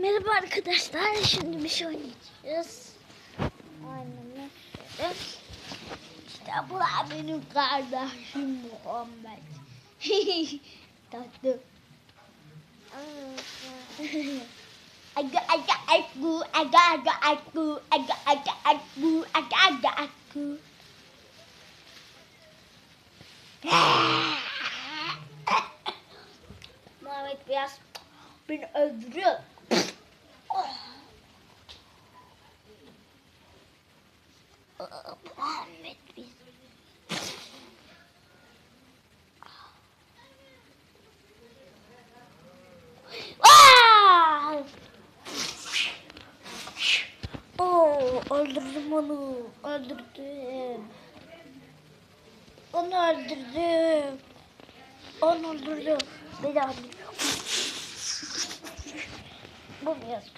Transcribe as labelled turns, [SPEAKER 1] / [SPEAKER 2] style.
[SPEAKER 1] Merhaba arkadaşlar. Şimdi bir şey oynayacağız. Öyle. İşte bu benim kardeşim Muhammed. Tatlı. Aga aga aku, aga aga aku, aga aga aku, aga aga aku. Muhammed biraz beni öldürüyor. Muhammed biz. Aa! Oo, öldürdüm onu. Öldürdüm. Onu öldürdüm. Onu öldürdüm. Bir daha. Bu yazık?